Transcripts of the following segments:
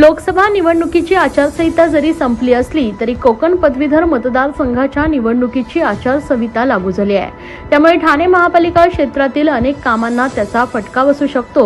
लोकसभा निवडणुकीची आचारसंहिता जरी संपली असली तरी कोकण पदवीधर मतदारसंघाच्या निवडणुकीची आचारसंहिता लागू झाली आहे. त्यामुळे ठाणे महापालिका क्षेत्रातील अनेक कामांना त्याचा फटका बसू शकतो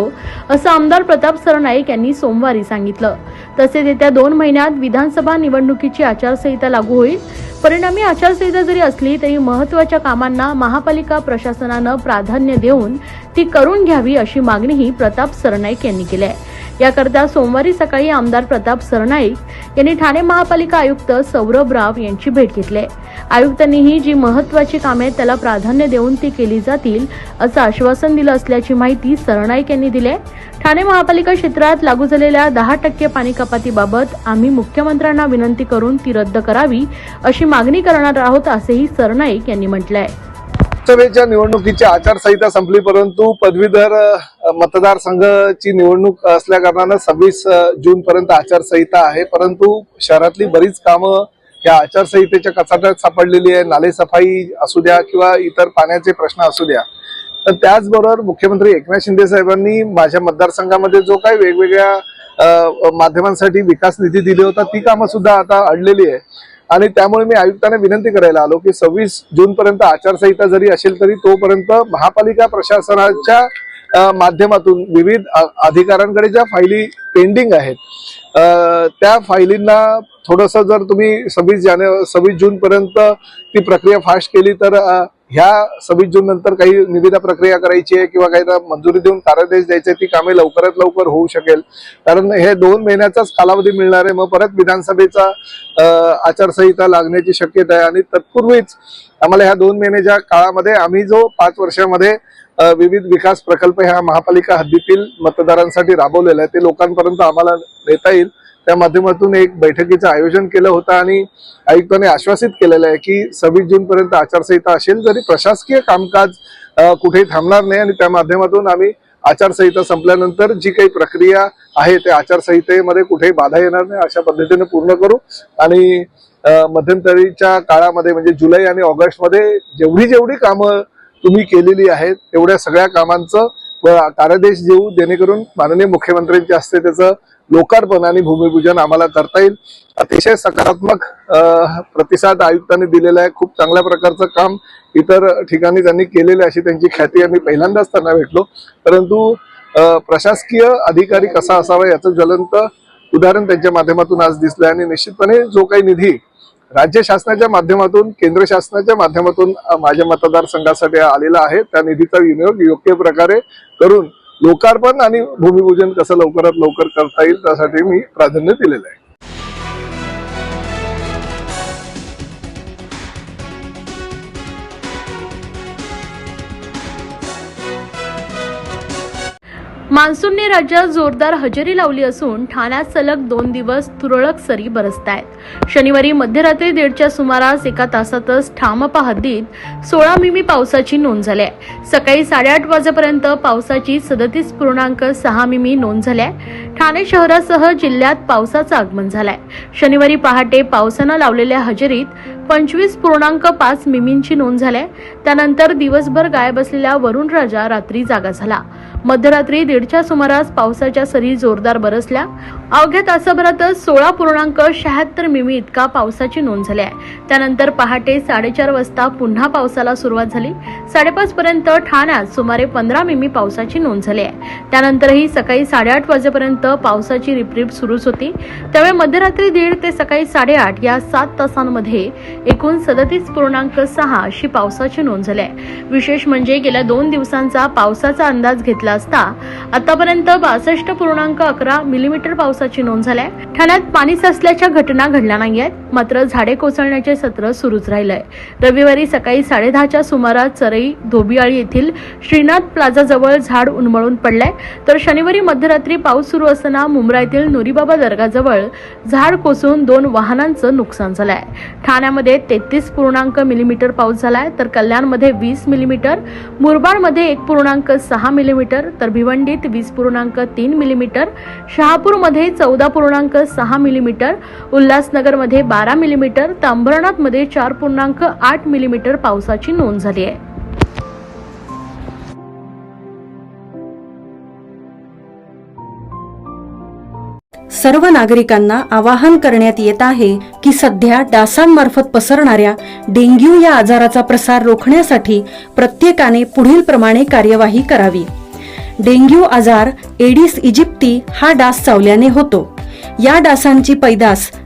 असं आमदार प्रताप सरनाईक यांनी सोमवारी सांगितलं. तसेच येत्या दोन महिन्यात विधानसभा निवडणुकीची आचारसंहिता लागू होईल. परिणामी आचारसंहिता जरी असली तरी महत्त्वाच्या कामांना महापालिका प्रशासनानं प्राधान्य देऊन ती करून घ्यावी अशी मागणीही प्रताप सरनाईक यांनी केली आहे. याकरता सोमवारी सकाळी आमदार प्रताप सरनाईक यांनी ठाणे महापालिका आयुक्त सौरभ राव यांची भेट घेतली आहे. आयुक्तांनीही जी महत्वाची कामे आहेत त्याला प्राधान्य देऊन ती केली जातील असं आश्वासन दिलं असल्याची माहिती सरनाईक यांनी दिली आहे ठाणे महापालिका क्षेत्रात लागू झालेल्या दहा टक्के पाणी कपातीबाबत आम्ही मुख्यमंत्र्यांना विनंती करून ती रद्द करावी अशी मागणी करणार आहोत असेही सरनाईक यांनी म्हटलं आहे लोकसभेच्या निवडणुकीची आचारसंहिता संपली परंतु पदवीधर मतदारसंघाची निवडणूक असल्या कारणानं सव्वीस जून पर्यंत आचारसंहिता आहे. परंतु शहरातली बरीच कामं या आचारसंहितेच्या कचाट्यात सापडलेली आहे. नाले सफाई असू द्या किंवा इतर पाण्याचे प्रश्न असू द्या. तर त्याचबरोबर मुख्यमंत्री एकनाथ शिंदे साहेबांनी माझ्या मतदारसंघामध्ये जो काही वेगवेगळ्या माध्यमांसाठी विकास निधी दिली होता ती कामं सुद्धा आता अडलेली आहे. आणि त्यामुळे मी आयुक्तांना विनंती करायला आलो की सव्वीस जून पर्यंत आचारसंहिता जरी असेल तरी तोपर्यंत महापालिका प्रशासनाच्या माध्यमातून विविध अधिकाऱ्यांकडे ज्या फायली पेंडिंग आहेत त्या फायलींना थोडंसं जर तुम्ही सव्वीस जाने सव्वीस जून पर्यंत ती प्रक्रिया फास्ट केली तर ह्या सव्वीस जून नंतर काही निविदा प्रक्रिया करायची आहे किंवा काही मंजुरी देऊन कार्यादेश द्यायचे ती कामे लवकरात लवकर होऊ शकेल. कारण हे दोन महिन्याचाच कालावधी मिळणार आहे. मग परत विधानसभेचा आचारसंहिता लागण्याची शक्यता आहे. आणि तत्पूर्वीच आम्हाला ह्या दोन महिन्याच्या काळामध्ये आम्ही जो पाच वर्षामध्ये विविध विकास प्रकल्प ह्या महापालिका हद्दीतील मतदारांसाठी राबवलेला आहे ते लोकांपर्यंत आम्हाला नेता येईल. त्या माध्यमातून एक बैठकीचं आयोजन केलं होतं आणि आयुक्तांनी आश्वासित केलेलं आहे की सव्वीस जूनपर्यंत आचारसंहिता असेल तरी प्रशासकीय कामकाज कुठेही थांबणार नाही आणि त्या माध्यमातून आम्ही आचारसंहिता संपल्यानंतर जी काही प्रक्रिया आहे त्या आचारसंहितेमध्ये कुठेही बाधा येणार नाही अशा पद्धतीने पूर्ण करू आणि मध्यंतरीच्या काळामध्ये म्हणजे जुलै आणि ऑगस्टमध्ये जेवढी जेवढी कामं तुम्ही केलेली आहेत तेवढ्या सगळ्या कामांचं व कार्यादेश देऊ जेणेकरून माननीय मुख्यमंत्र्यांच्या हस्ते त्याचं लोकार्पण आणि भूमिपूजन आम्हाला करता येईल. अतिशय सकारात्मक प्रतिसाद आयुक्तांनी दिलेला आहे. खूप चांगल्या प्रकारचं काम इतर ठिकाणी त्यांनी केलेले अशी त्यांची ख्याती आम्ही पहिल्यांदाच त्यांना भेटलो. परंतु प्रशासकीय अधिकारी कसा असावा याचं ज्वलंत उदाहरण त्यांच्या माध्यमातून आज दिसलं आणि निश्चितपणे जो काही निधी राज्य शासनाच्या माध्यमातून केंद्र शासनाच्या माध्यमातून माझ्या मतदारसंघासाठी आलेला आहे त्या निधीचा विनियोग योग्य प्रकारे करून लोकार्पण आणि भूमिपूजन कसं लवकरात लवकर करता येईल त्यासाठी मी प्राधान्य दिलेलं आहे. मान्सूनने राज्यात जोरदार हजेरी लावली असून ठाण्यात सलग दोन दिवस तुरळक सरी बरसत आहेत शनिवारी मध्यरात्री दीडच्या सुमारास एका तासातच ठामपा हद्दीत सोळा मिमी पावसाची नोंद झाली आहे. सकाळी साडेआठ वाजेपर्यंत पावसाची सदतीस पूर्णांक सहा मिमी नोंद झाल्या ठाणे शहरासह जिल्ह्यात पावसाचं आगमन झालंय. शनिवारी पहाटे पावसानं लावलेल्या हजेरीत पंचवीस पूर्णांक पाच मिमींची नोंद झाल्या त्यानंतर दिवसभर गायब असलेला वरुण राजा रात्री जागा झाला. मध्यरात्री दीडच्या सुमारास पावसाच्या सरी जोरदार बरसल्या. अवघ्या तासाभरातच सोळा पूर्णांक शहात्तर मिमी इतका पावसाची नोंद झाली आहे. त्यानंतर पहाटे साडेचार वाजता पुन्हा पावसाला सुरुवात झाली. साडेपाच पर्यंत ठाण्यात सुमारे पंधरा मिमी पावसाची नोंद झाली आहे. त्यानंतरही सकाळी साडेआठ वाजेपर्यंत पावसाची रिपरिप सुरूच होती. त्यामुळे मध्यरात्री दीड ते सकाळी साडेआठ या सात तासांमध्ये एकूण सदतीस पूर्णांक सहा अशी पावसाची नोंद झाली आहे. विशेष म्हणजे गेल्या दोन दिवसांचा पावसाचा अंदाज घेतला असता आतापर्यंत बासष्ट पूर्णांक अकरा मिलीमीटर पावसाची नोंद झाली आहे. ठाण्यात पाणी साचल्याच्या घटना घडल्या नाही आहेत मात्र झाडे कोसळण्याचे सत्र सुरूच राहिलंय. रविवारी सकाळी साडेदहाच्या सुमारास चरई धोबियाळी येथील श्रीनाथ प्लाझाजवळ झाड उन्मळून पडलंय. तर शनिवारी मध्यरात्री पाऊस सुरू असताना मुंब्रा येथील नुरीबाबा दर्गाजवळ झाड कोसळून दोन वाहनांचं नुकसान झालंय. ठाण्यामध्ये तेहतीस पूर्णांक मिलीमीटर पाऊस झालाय तर कल्याणमध्ये वीस मिलीमीटर मुरबाडमध्ये एक पूर्णांक सहा मिलीमीटर तर भिवंडीत वीस पूर्णांक तीन मिलीमीटर शहापूरमध्ये चौदा पूर्णांक सहा मिलीमीटर उल्हासनगरमध्ये बारा मिलीमीटर तर अंबरनाथमध्ये चार पूर्णांक आठ मिलीमीटर पावसाची नोंद झाली आहे. सर्व नागरिकांना आवाहन करण्यात येत आहे की सध्या डासांमार्फत पसरणाऱ्या डेंग्यू या आजाराचा प्रसार रोखण्यासाठी प्रत्येकाने पुढील प्रमाणे कार्यवाही करावी. डेंग्यू आजार एडिस इजिप्ती हा डास चावल्याने होतो. या डासांची पैदास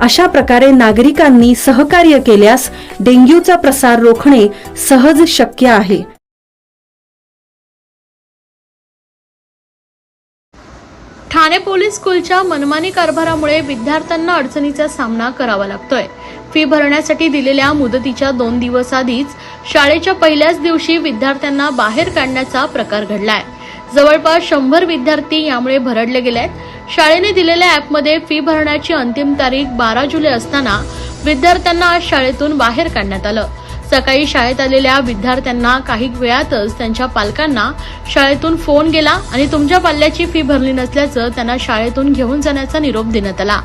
अशा प्रकारे नागरिकांनी सहकार्य केल्यास डेंग्यूचा प्रसार रोखणे सहज शक्य आहे. ठाणे पोलीस स्कूलच्या मनमानी कारभारामुळे विद्यार्थ्यांना अडचणीचा सामना करावा लागतोय. फी भरण्यासाठी दिलेल्या मुदतीच्या दोन दिवस आधीच शाळेच्या पहिल्याच दिवशी विद्यार्थ्यांना बाहेर काढण्याचा प्रकार घडलाय. जवळपास शंभर विद्यार्थी यामुळे भरडले गेले आहेत शाळेने दिलेल्या ॲपमध्ये फी भरण्याची अंतिम तारीख बारा जुलै असताना विद्यार्थ्यांना आज शाळेतून बाहेर काढण्यात आलं. सकाळी शाळेत आलेल्या विद्यार्थ्यांना काही वेळातच त्यांच्या पालकांना शाळेतून फोन गेला आणि तुमच्या पाल्याची फी भरली नसल्याचं त्यांना शाळेतून घेऊन जाण्याचा निरोप देण्यात आला.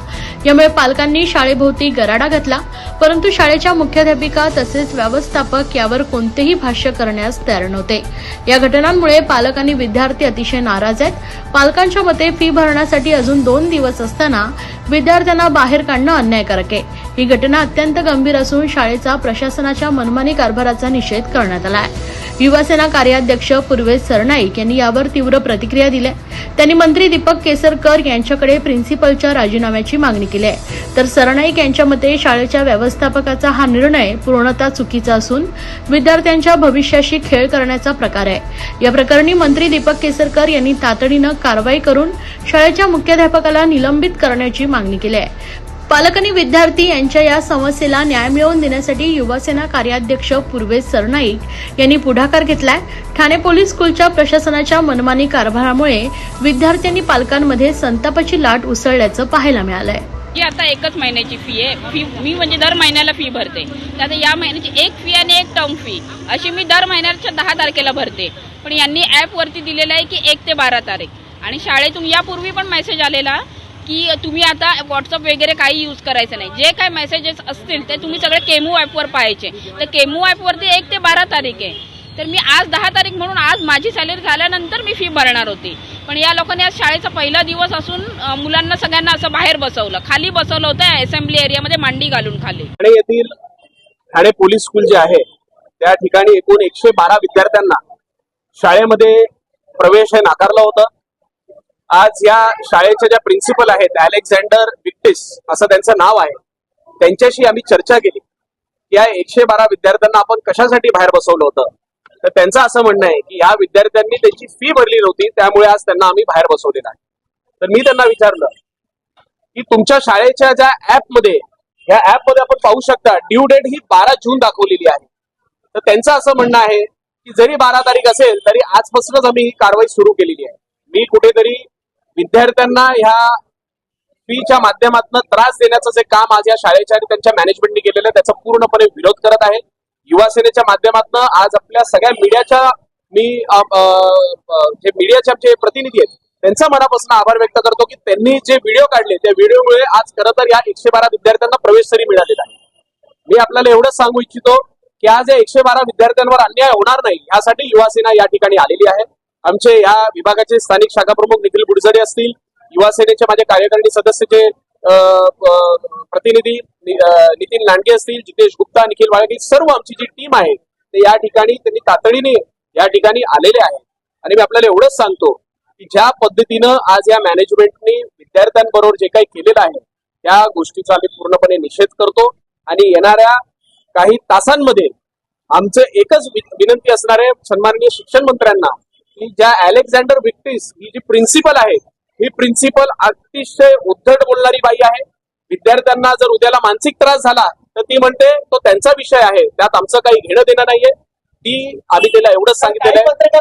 यामुळे पालकांनी शाळेभोवती गराडा घातला. परंतु शाळेच्या मुख्याध्यापिका तसेच व्यवस्थापक यावर कोणतेही भाष्य करण्यास तयार नव्हते. या घटनांमुळे पालक आणि विद्यार्थी अतिशय नाराज आहेत. पालकांच्या मते फी भरण्यासाठी अजून दोन दिवस असताना विद्यार्थ्यांना बाहेर काढणं अन्यायकारक आहे. ही घटना अत्यंत गंभीर असून शाळेचा प्रशासनाच्या मनमानी कारभाराचा निषेध करण्यात आला आहे युवासेना कार्याध्यक्ष पूर्वेश सरनाईक यांनी यावर तीव्र प्रतिक्रिया दिल्या. त्यांनी मंत्री दीपक केसरकर यांच्याकडे प्रिन्सिपलच्या राजीनाम्याची मागणी केली आहे तर सरनाईक यांच्या मते शाळेच्या व्यवस्थापकाचा हा निर्णय पूर्णतः चुकीचा असून विद्यार्थ्यांच्या भविष्याशी खेळ करण्याचा प्रकार आहे. या प्रकरणी मंत्री दीपक केसरकर यांनी तातडीनं कारवाई करून शाळेच्या मुख्याध्यापकाला निलंबित करण्याची मागणी केली आहे पालक आणि विद्यार्थी यांच्या या समस्येला न्याय मिळवून देण्यासाठी युवासेना कार्याध्यक्ष पूर्वेश सरनाईक यांनी पुढाकार घेतलाय. ठाणे पोलीस स्कूलच्या प्रशासनाच्या मनमानी कारभारामुळे विद्यार्थ्यांनी पालकांमध्ये संतापाची लाट उसळल्याचं पाहायला मिळालंय. ही आता एकच महिन्याची फी आहे. फी मी म्हणजे दर महिन्याला फी भरते. आता या महिन्याची एक फी आणि एक टर्म फी अशी मी दर महिन्याच्या दहा तारखेला भरते. पण यांनी ॲपवरती दिलेलं आहे की एक ते बारा तारीख. आणि शाळेतून यापूर्वी पण मेसेज आलेला की तुम्ही आता व्हॉट्सअप वगैरे काही यूज करायचं नाही. जे काय मेसेजेस असतील ते तुम्ही सगळे केमू ॲपवर पाहायचे. तर केमू ॲपवरती एक ते बारा तारीख आहे. तर मी आज दहा तारीख म्हणून आज माझी सॅलरी झाल्यानंतर मी फी भरणार होती. पण या लोकांनी आज शाळेचा पहिला दिवस असून मुलांना सगळ्यांना असं बाहेर बसवलं. खाली बसवलं होतं असेंब्ली एरियामध्ये मांडी घालून खाली. ठाणे येथील ठाणे पोलीस स्कूल जे आहे त्या ठिकाणी एकूण एकशे बारा विद्यार्थ्यांना शाळेमध्ये प्रवेश हे नाकारला होता. आज या शाळेच्या ज्या प्रिन्सिपल आहेत अलेक्झांडर विक्टिस असं त्यांचं नाव आहे त्यांच्याशी आम्ही चर्चा केली. या एकशे बारा विद्यार्थ्यांना आपण कशासाठी बाहेर बसवलं होतं? तर त्यांचं असं म्हणणं आहे की या विद्यार्थ्यांनी त्यांची फी भरली नव्हती त्यामुळे आज त्यांना आम्ही बाहेर बसवलेलं आहे. तर मी त्यांना विचारलं की तुमच्या शाळेच्या ज्या ऍपमध्ये या ऍपमध्ये आपण पाहू शकता ड्यू डेट ही बारा जून दाखवलेली आहे. तर त्यांचं असं म्हणणं आहे की जरी बारा तारीख असेल तरी आजपासूनच आम्ही ही कारवाई सुरू केलेली आहे. मी कुठेतरी विद्यार्थ्यांना ह्या फीच्या माध्यमातून त्रास देण्याचं जे काम आज या शाळेच्या आणि त्यांच्या मॅनेजमेंटने केलेलं आहे त्याचा पूर्णपणे विरोध करत आहे. युवा सेनेच्या माध्यमातून आज आपल्या सगळ्या मीडियाच्या मी जे मीडियाचे आमचे प्रतिनिधी आहेत त्यांचा मनापासून आभार व्यक्त करतो की त्यांनी जे व्हिडिओ काढले त्या व्हिडिओमुळे आज खरं तर या एकशे बारा विद्यार्थ्यांना प्रवेश तरी मिळालेला आहे. मी आपल्याला एवढंच सांगू इच्छितो की आज या एकशे बारा विद्यार्थ्यांवर अन्याय होणार नाही यासाठी युवासेना या ठिकाणी आलेली आहे. आमचे या विभागाचे स्थानिक शाखा प्रमुख निखिल बुडझरे असतील युवा सेनेचे माझे कार्यकारिणी सदस्याचे प्रतिनिधी नितीन लांडगे असतील जितेश गुप्ता निखिल वाळगे सर्व आमची जी टीम आहे ते या ठिकाणी त्यांनी तातडीने या ठिकाणी आलेले आहेत. आणि मी आपल्याला एवढंच सांगतो की ज्या पद्धतीनं आज या मॅनेजमेंटने विद्यार्थ्यांबरोबर जे काही केलेलं आहे त्या गोष्टीचा आम्ही पूर्णपणे निषेध करतो. आणि येणाऱ्या काही तासांमध्ये आमचं एकच वि- विनंती असणार आहे सन्माननीय शिक्षण मंत्र्यांना की ज्या अलेक्झांडर विक्टिस ही जी प्रिन्सिपल आहे ही प्रिन्सिपल अतिशय उद्धट बोलणारी बाई आहे. विद्यार्थ्यांना जर उद्याला मानसिक त्रास झाला तर ती म्हणते तो त्यांचा विषय आहे. त्यात आमचं काही घेणं देणं नाहीये. ती आम्ही तिला एवढंच सांगितलेलं आहे.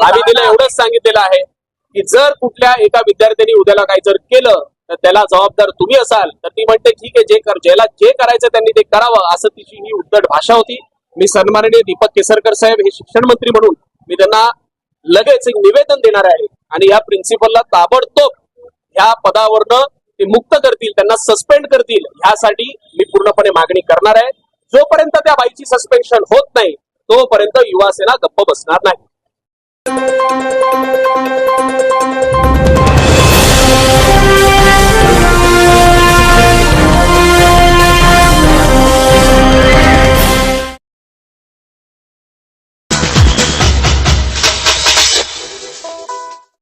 आम्ही तिला एवढंच सांगितलेलं आहे की जर कुठल्या एका विद्यार्थ्यांनी उद्याला काही जर केलं तर त्याला जबाबदार तुम्ही असाल तर ती म्हणते ठीक आहे जे कर ज्याला जे करायचं त्यांनी ते करावं. असं तिची ही उद्धट भाषा होती. मी सन्माननीय दीपक केसरकर साहेब हे शिक्षण मंत्री म्हणून मी त्यांना लगेच एक निवेदन देणार आहे. आणि या प्रिन्सिपलला ताबडतोब ह्या पदावरनं ते मुक्त करतील त्यांना सस्पेंड करतील ह्यासाठी मी पूर्णपणे मागणी करणार आहे. जोपर्यंत त्या बाईची सस्पेन्शन होत नाही तोपर्यंत युवासेना गप्प बसणार नाही.